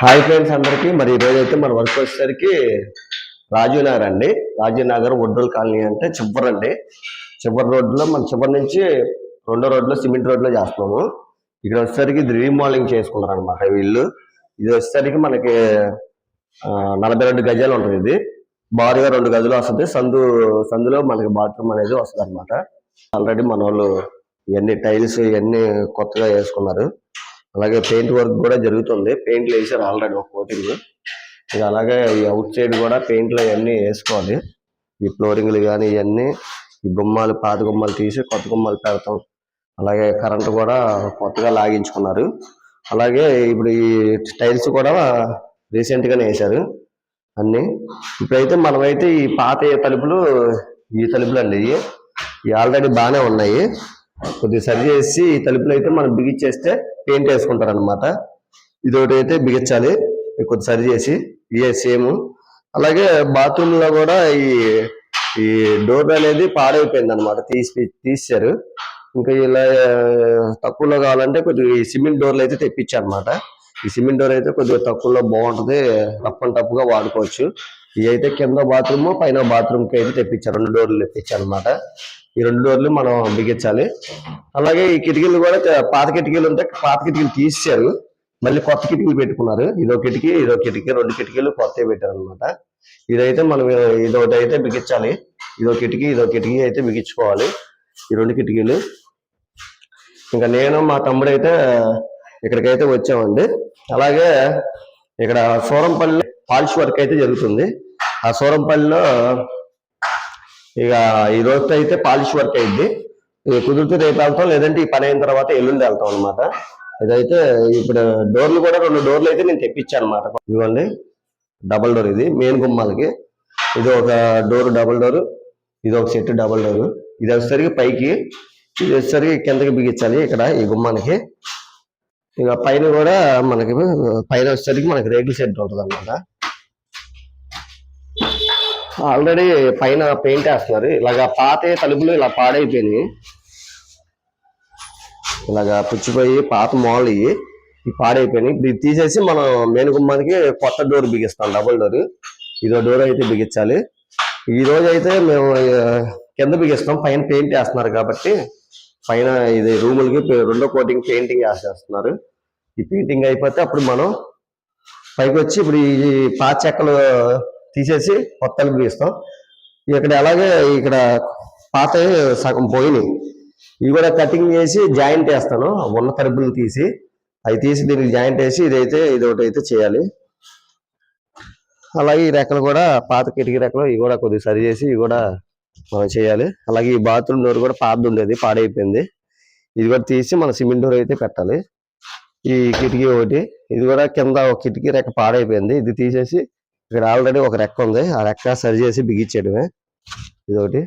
Hi friends అందరికీ. మరి ఈరోజైతే మన వర్క్ వచ్చేసరికి రాజీవ్ నగర్ అండి. రాజీవ్ నగర్ ఒడ్రోల్ కాలనీ అంటే చివరి అండి. చివరి రోడ్లో మన చివరి నుంచి రెండో రోడ్లో సిమెంట్ రోడ్లో చేస్తున్నాము. ఇక్కడ వచ్చేసరికి ఇది రీమోడలింగ్ చేసుకున్నారు అనమాట వీళ్ళు. ఇది వచ్చేసరికి మనకి నలభై రెండు గజాలు ఉంటుంది ఇది. బారుగా రెండు గదులు వస్తుంది. సందు సందులో మనకి బాత్రూమ్ అనేది వస్తుంది అనమాట ఆల్రెడీ మన వాళ్ళు ఇవన్నీ టైల్స్ ఇవన్నీ కొత్తగా వేసుకున్నారు. అలాగే పెయింట్ వర్క్ కూడా జరుగుతుంది. పెయింట్లు వేసారు ఆల్రెడీ ఒక కోటింగ్. ఇక అలాగే ఈ అవుట్ సైడ్ కూడా పెయింట్లు అవన్నీ వేసుకోవాలి. ఈ ఫ్లోరింగ్లు కానీ ఇవన్నీ ఈ గుమ్మాలు పాత గుమ్మాలు తీసి కొత్త గుమ్మాలు పెడతాం. అలాగే కరెంట్ కూడా కొత్తగా లాగించుకున్నారు. అలాగే ఇప్పుడు ఈ టైల్స్ కూడా రీసెంట్ గానే వేశారు అన్ని. ఇప్పుడైతే మనమైతే ఈ పాత తలుపులు ఈ తలుపులు అండి ఇవి. ఆల్రెడీ బాగానే ఉన్నాయి. కొద్దిగా సరి చేసి ఈ తలుపులు అయితే మనం బిగించేస్తే పెయింట్ వేసుకుంటారు అనమాట ఇది ఒకటి అయితే బిగించాలి. కొద్ది సరి చేసి ఇవే సేమ్. అలాగే బాత్రూంలో కూడా ఈ ఈ డోర్ అనేది పాడైపోయింది అనమాట తీసి తీసారు ఇంకా ఇలా తక్కువలో కావాలంటే కొద్దిగా ఈ సిమెంట్ డోర్లు అయితే తెప్పించారు అనమాట ఈ సిమెంట్ డోర్ అయితే కొద్దిగా తక్కువలో బాగుంటుంది. రఫ్ అండ్ టఫ్గా వాడుకోవచ్చు. ఇవి అయితే కింద బాత్రూమ్ పైన బాత్రూమ్కి అయితే తెప్పించారు. రెండు డోర్లు తెప్పించారు అనమాట ఈ రెండు డోర్లు మనం బిగించాలి. అలాగే ఈ కిటికీలు కూడా పాత కిటికీలు ఉంటే పాత కిటికీలు తీసేశారు. మళ్ళీ కొత్త కిటికీలు పెట్టుకున్నారు. ఇదో కిటికీ ఇదో కిటికీ రెండు కిటికీలు కొత్తవి పెట్టారు అనమాట ఇదైతే మనం ఇదొకటి అయితే బిగించాలి. ఇదో కిటికీ ఇదో కిటికీ అయితే బిగించుకోవాలి. ఈ రెండు కిటికీలు. ఇంకా నేను మా తమ్ముడు అయితే ఇక్కడికైతే వచ్చామండి. అలాగే ఇక్కడ సూరంపల్లి పాలిష్ వర్క్ అయితే జరుగుతుంది. ఆ సూరంపల్లిలో ఇక ఈ రోజు అయితే పాలిష్ వర్క్ అయింది. ఇక కుదిరితే రేపు వెళ్తాం లేదంటే ఈ పని అయిన తర్వాత ఎల్లుండి వెళ్తాం అనమాట ఇదైతే ఇప్పుడు డోర్లు కూడా రెండు డోర్లు అయితే నేను తెప్పించాను అనమాట ఇవ్వండి డబల్ డోర్ ఇది మెయిన్ గుమ్మాలకి. ఇది ఒక డోర్ డబల్ డోర్. ఇది ఒక సెట్ డబల్ డోర్. ఇది వచ్చేసరికి పైకి ఇది వచ్చేసరికి కిందకి బిగించాలి ఇక్కడ ఈ గుమ్మానికి. ఇక పైన కూడా మనకి పైన వచ్చేసరికి మనకి రేకుల సెట్ ఉంటుంది అనమాట ఆల్రెడీ పైన పెయింట్ వేస్తున్నారు. ఇలాగా పాత తలుపులు ఇలా పాడైపోయినాయి. ఇలాగా పుచ్చిపోయి పాత మోడల్ ఇవి ఈ పాడైపోయినాయి. ఇప్పుడు ఇది తీసేసి మనం మేనుగుమ్మానికి కొత్త డోర్ బిగిస్తాం డబుల్ డోర్. ఇదో డోర్ అయితే బిగించాలి. ఈ రోజు అయితే మేము కింద బిగిస్తాం పైన పెయింట్ వేస్తున్నారు కాబట్టి పైన ఇది రూములకి రెండో కోటింగ్ పెయింటింగ్ వేసేస్తున్నారు. ఈ పెయింటింగ్ అయిపోతే అప్పుడు మనం పైకి వచ్చి ఇప్పుడు ఈ పాత చెక్కలు తీసేసి కొత్తలు బిగిస్తాం ఇక్కడ అలాగే ఇక్కడ పాత సగం పోయినాయి. ఇవి కూడా కటింగ్ చేసి జాయింట్ వేస్తాను. ఉన్న తలుపులు తీసి అవి తీసి దీనికి జాయింట్ వేసి ఇదైతే ఇది ఒకటి అయితే చేయాలి. అలాగే ఈ రెక్కలు కూడా పాత కిటికీ రెక్కలు ఇవి కూడా కొద్దిగా సరి చేసి ఇవి కూడా మనం చేయాలి. అలాగే ఈ బాత్రూమ్ డోర్ కూడా పాతది ఉండేది పాడైపోయింది. ఇది కూడా తీసి మన సిమెంట్ డోర్ అయితే పెట్టాలి. ఈ కిటికీ ఒకటి ఇది కూడా కింద ఒక కిటికీ రెక్క పాడైపోయింది. ఇది తీసేసి ఇక్కడ ఆల్రెడీ ఒక రెక్క ఉంది. ఆ రెక్క సరి చేసి బిగించేయడమే. ఇది ఒకటి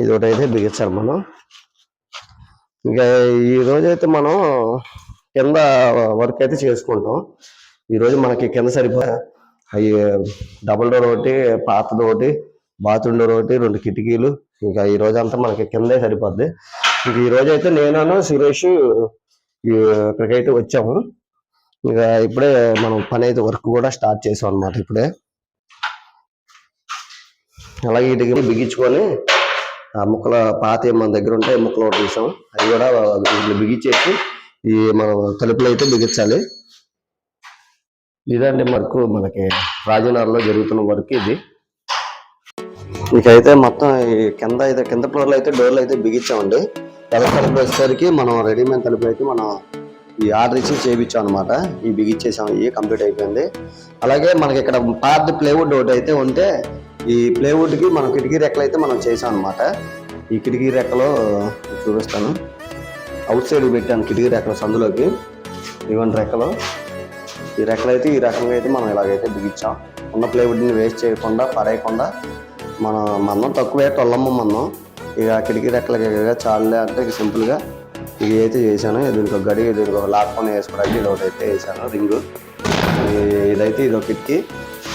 ఇది ఒకటి అయితే బిగించాలి మనం. ఇంకా ఈ రోజైతే అయితే మనం కింద వర్క్ అయితే చేసుకుంటాం. ఈరోజు మనకి కింద సరిపో అవి డబుల్ డోర్ ఒకటి పాత ఒకటి బాత్రూమ్ డోర్ ఒకటి రెండు కిటికీలు. ఇంకా ఈ రోజు అంతా మనకి కిందే సరిపోద్ది. ఇంక ఈ రోజు అయితే నేను సురేష్ ఇక్కడికైతే వచ్చాము. ఇక ఇప్పుడే మనం పని అయితే వర్క్ కూడా స్టార్ట్ చేసాం అనమాట ఇప్పుడే. అలాగే ఇటుకి బిగించుకొని ఆ ముక్కల పాత మన దగ్గర ఉంటే ముక్కలు ఒకటి తీసాం. అవి కూడా ఇట్లా బిగించేసి ఈ మనం తలుపులు అయితే బిగించాలి. ఇదండి మనకు మనకి రాజనగర్లో జరుగుతున్న వర్క్ ఇది. మీకైతే మొత్తం ఈ కింద అయితే కింద ఫ్లోర్లో అయితే డోర్లు అయితే బిగించామండి. తెల్ల తలుపు వచ్చేసరికి మనం రెడీమేడ్ తలుపులు అయితే మనం ఈ ఆర్డర్ ఇచ్చి చేయించాం అనమాట ఈ బిగిచ్చేసాం ఇవి కంప్లీట్ అయిపోయింది. అలాగే మనకి ఇక్కడ పాత ప్లేవుడ్ ఒకటి అయితే ఉంటే ఈ ప్లేవుడ్కి మనం కిటికీ రెక్కలు అయితే మనం చేసాం అనమాట ఈ కిటికీ రెక్కలో చూపిస్తాను. అవుట్ సైడ్ పెట్టాను కిటికీ రెక్కల సందులోకి. ఇవన్నీ రెక్కలు. ఈ రెక్కలు అయితే ఈ రకంగా అయితే మనం ఇలాగైతే బిగించాం ఉన్న ప్లేవుడ్ని వేస్ట్ చేయకుండా పడేయకుండా మనం మనం తక్కువే తొల్లమ్మ మనం ఇక కిటికీ రెక్కలకి చాలే అంటే సింపుల్గా ఇది అయితే చేశాను. దీనికి ఒక గడి దీనికి ఒక లాక్కొని వేసుకోవడానికి ఇది ఒకటి అయితే వేసాను రింగు ఇదైతే ఇది ఒక కిటికీ.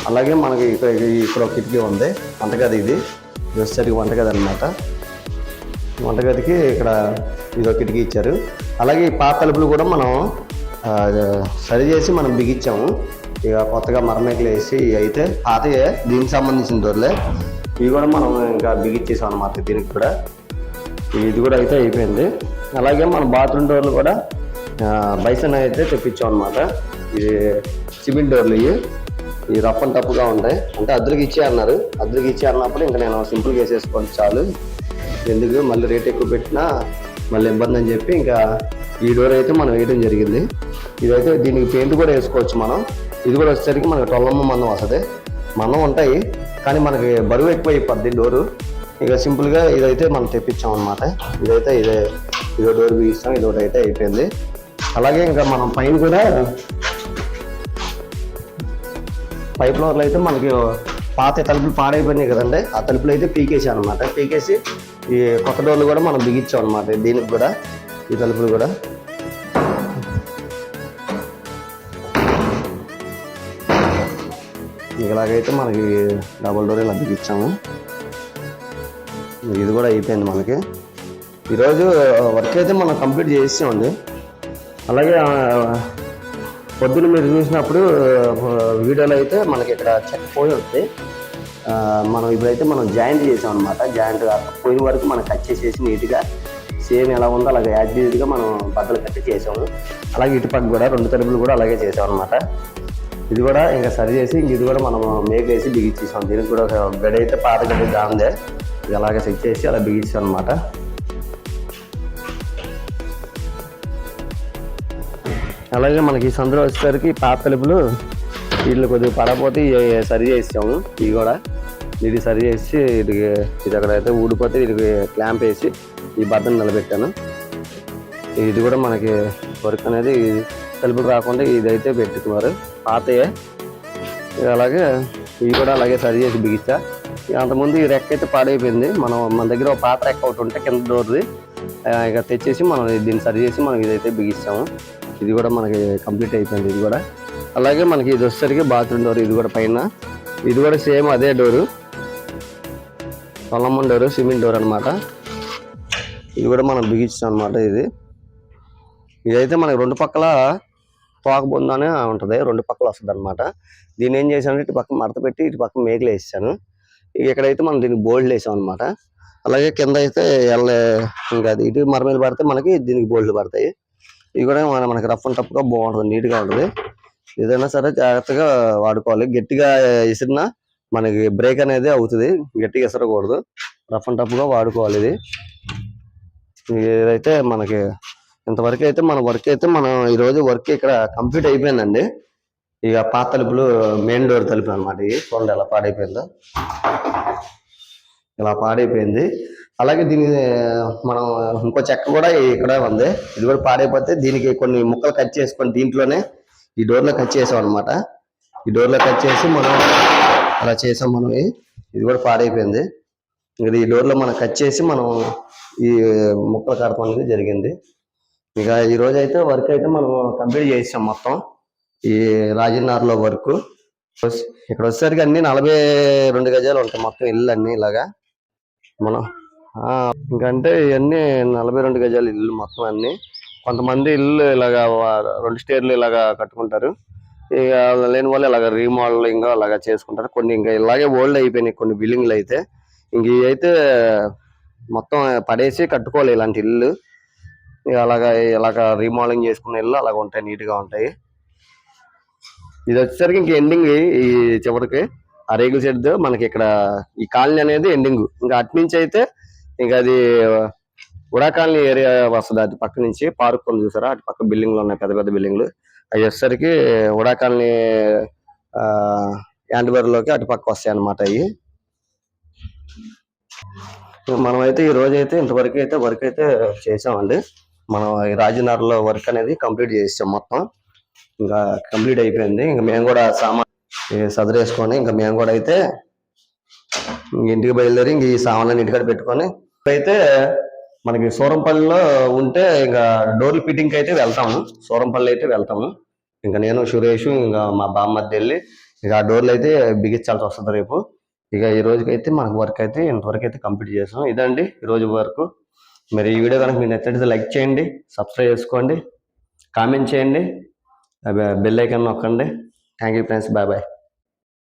అలాగే మనకి ఇక్కడ ఇక్కడ ఒక కిటికీ ఉంది వంటగది ఇది. ఇది వచ్చేసరికి వంటగది అనమాట వంటగదికి ఇక్కడ ఇది ఒక కిటికీ ఇచ్చారు. అలాగే ఈ పాత తలుపులు కూడా మనం సరి చేసి మనం బిగించాము. ఇక కొత్తగా మరమేకలు వేసి ఇవి అయితే పాతయే దీనికి సంబంధించిన దొరలే. ఇవి కూడా మనం ఇంకా బిగించేసాం అనమాట దీనికి కూడా. ఇది కూడా అయితే అయిపోయింది. అలాగే మన బాత్రూమ్ డోర్లు కూడా బైసన్ అయితే తెప్పించాం అనమాట ఇది సిమెంట్ డోర్లు ఇవి. ఈ రఫ్ అండ్ టఫ్గా ఉంటాయి. అంటే అద్దరికి ఇచ్చే అన్నారు. అద్దరికి ఇచ్చే అన్నప్పుడు ఇంకా నేను సింపుల్గా వేసేసుకోండి చాలు. ఎందుకు? మళ్ళీ రేట్ ఎక్కువ పెట్టినా మళ్ళీ ఇబ్బంది అని చెప్పి ఇంకా ఈ డోర్ అయితే మనం వేయడం జరిగింది. ఇదైతే దీనికి పెయింట్ కూడా వేసుకోవచ్చు మనం. ఇది కూడా వచ్చేసరికి మనకి టొల్లమ్మ మందం వస్తుంది. మనం ఉంటాయి కానీ మనకి బరువు ఎక్కువ అయిపోద్ది డోరు ఇక సింపుల్గా ఇదైతే మనం తెప్పించాం అనమాట ఇదైతే ఇదే ఇదో డోర్ బిగిస్తాం ఇదొకటి అయితే అయిపోయింది. అలాగే ఇంకా మనం పైన కూడా పైప్ ఫ్లోర్లో అయితే మనకి పాత తలుపులు పాడైపోయినాయి కదండి. ఆ తలుపులు అయితే పీకేసాం అనమాట పీకేసి ఈ కొత్త డోర్లు కూడా మనం బిగించాం అనమాట దీనికి కూడా ఈ తలుపులు కూడా. ఇలాగైతే మనకి డబుల్ డోర్ ఇలా బిగించాము. ఇది కూడా అయిపోయింది మనకి. ఈరోజు వర్క్ అయితే మనం కంప్లీట్ చేసామండి అలాగే పొద్దున్న మీరు చూసినప్పుడు వీడియోలో అయితే మనకి ఇక్కడ చెక్క పోయి వస్తాయి. మనం ఇప్పుడైతే మనం జాయింట్ చేసాం అనమాట జాయింట్ పోయిన వరకు మనం కట్ చేసేసి నీట్గా సేమ్ ఎలా ఉందో అలాగే యాక్టివ్గా మనం బద్దలు కట్టి చేసాము. అలాగే ఇటుపక్క కూడా రెండు తలుపులు కూడా అలాగే చేసాం అనమాట ఇది కూడా ఇంకా సరి చేసి ఇంక ఇది కూడా మనం మేక్ వేసి బిగించేసాం. దీనికి కూడా ఒక బెడ్ అయితే పాత గడ్డ దాందే. ఇది అలాగే సెట్ చేసి అలా బిగించాం అనమాట అలాగే మనకి ఈ సందులో వచ్చేసరికి పాత తలుపులు వీళ్ళు కొద్దిగా పడకపోతే ఇవి సరి చేసాము ఇవి కూడా ఇది సరి చేసి ఇది ఇది అక్కడైతే ఊడిపోతే ఇది క్లాంప్ వేసి ఈ బద్దను నిలబెట్టాను. ఇది కూడా మనకి వర్క్ అనేది తలుపులు రాకుండా ఇదైతే పెట్టుకున్నారు. పాతయే. అలాగే ఇవి కూడా అలాగే సరి చేసి బిగించా. అంతకుముందు ఈ రెక్క అయితే పాడైపోయింది. మనం మన దగ్గర ఒక పాత రెక్క ఒకటి ఉంటే కింద డోర్ది. ఇక తెచ్చేసి మనం దీన్ని సరి చేసి మనం ఇదైతే బిగిస్తాము. ఇది కూడా మనకి కంప్లీట్ అయిపోయింది ఇది కూడా. అలాగే మనకి ఇది వచ్చేసరికి బాత్రూమ్ డోర్ ఇది కూడా పైన. ఇది కూడా సేమ్ అదే డోరు. పొలమ్మ డోరు సిమెంట్ డోర్ అనమాట ఇది కూడా మనం బిగించాం అనమాట ఇది. ఇదైతే మనకి రెండు పక్కల తోక బొందనే ఉంటుంది రెండు పక్కల వస్తుంది అనమాట దీన్ని ఏం చేశాను ఇటు పక్క మడత పెట్టి ఇటు పక్క మేకలు వేసాను ఇక్కడైతే మనం దీనికి బోల్డ్లు వేసాం అనమాట అలాగే కింద అయితే ఎల్ల ఇంకా అది ఇటు మరమేలు పడితే మనకి దీనికి బోల్డ్లు పడతాయి. ఇవి కూడా మన మనకి రఫ్ అండ్ టఫ్గా బాగుంటుంది నీట్గా ఉంటుంది. ఏదైనా సరే జాగ్రత్తగా వాడుకోవాలి. గట్టిగా ఇసిరినా మనకి బ్రేక్ అనేది అవుతుంది. గట్టిగా ఇసరకూడదు. రఫ్ అండ్ టఫ్గా వాడుకోవాలి ఇది. ఏదైతే మనకి ఇంతవరకు అయితే మన వర్క్ అయితే మనం ఈరోజు వర్క్ ఇక్కడ కంప్లీట్ అయిపోయిందండి. ఇక పాత తలుపులు మెయిన్ డోర్ తలుపులు అనమాట ఇవి. చూడండి ఎలా పాడైపోయిందో. ఇలా పాడైపోయింది. అలాగే దీని మనం ఇంకో చెక్క కూడా ఇక్కడ ఉంది. ఇది కూడా పాడైపోతే దీనికి కొన్ని ముక్కలు కట్ చేసుకొని దీంట్లోనే ఈ డోర్లో కట్ చేసాం అనమాట ఈ డోర్లో కట్ చేసి మనం అలా చేసాం మనం. ఇది. కూడా పాడైపోయింది. ఇది ఈ డోర్లో మనం కట్ చేసి మనం ఈ ముక్కలు కడపం అనేది జరిగింది. ఇక ఈరోజు అయితే వర్క్ అయితే మనం కంప్లీట్ చేసాం మొత్తం. ఈ రాజన్నార్లో వర్క్ ఇక్కడ వచ్చేసరికి అన్ని నలభై రెండు గజాలు ఉంటాయి మొత్తం ఇల్లు అన్నీ ఇలాగా. మనం ఇంకంటే ఇవన్నీ నలభై రెండు గజాలు ఇల్లు మొత్తం అన్ని. కొంతమంది ఇల్లు ఇలాగా రెండు స్టేర్లు ఇలాగా కట్టుకుంటారు. ఇక లేని వాళ్ళు ఇలాగ రీమోడలింగ్ అలాగా చేసుకుంటారు. కొన్ని ఇంకా ఇలాగే ఓల్డ్ అయిపోయినాయి కొన్ని బిల్డింగ్లు అయితే. ఇంక అయితే మొత్తం పడేసి కట్టుకోవాలి ఇలాంటి ఇల్లు. ఇక అలాగా ఇలాగ రీమోడలింగ్ చేసుకున్న ఇల్లు అలాగ ఉంటాయి నీట్గా ఉంటాయి. ఇది వచ్చేసరికి ఇంక ఎండింగ్ ఈ చివరికి ఆ రేగుల షెడ్ మనకి ఇక్కడ ఈ కాలనీ అనేది ఎండింగ్. ఇంకా అటు నుంచి అయితే ఇంకా అది ఉడా కాలనీ ఏరియా వస్తుంది అటు పక్క నుంచి పార్క్ ఉంది చూసారా? అటు పక్క బిల్డింగ్లు ఉన్నాయి పెద్ద పెద్ద బిల్డింగ్లు. అవి వచ్చేసరికి ఉడాకాలనీ యాండ్బర్లోకి అటు పక్క వస్తాయి అన్నమాట అవి. మనమైతే ఈ రోజు అయితే ఇంతవరకు అయితే వర్క్ అయితే చేసామండి. మనం రాజనగర్లో వర్క్ అనేది కంప్లీట్ చేసాం మొత్తం. ఇంకా కంప్లీట్ అయిపోయింది. ఇంకా మేము కూడా సామాన్ సదరేసుకొని ఇంకా మేము కూడా అయితే ఇంటికి బయలుదేరి ఇంక ఈ సామాన్లను ఇంటికాడ పెట్టుకొని అయితే మనకి సూరంపల్లిలో ఉంటే ఇంకా డోర్లు ఫిట్టింగ్ అయితే వెళ్తాము. సూరంపల్లి అయితే వెళ్తాము. ఇంకా నేను సురేష్ ఇంకా మా బామ్మద్ది వెళ్ళి ఇక ఆ డోర్లు అయితే బిగించాల్సి వస్తుంది రేపు. ఇక ఈ రోజుకైతే మనకు వర్క్ అయితే ఇంతవరకు అయితే కంప్లీట్ చేసాం. ఇదండి ఈ రోజు వర్క్. మరి ఈ వీడియో కనుక మీకు నచ్చినట్లయితే లైక్ చేయండి సబ్స్క్రైబ్ చేసుకోండి కామెంట్ చేయండి బెల్ ఐకాన్ నొక్కండి. Thank you friends. Bye bye.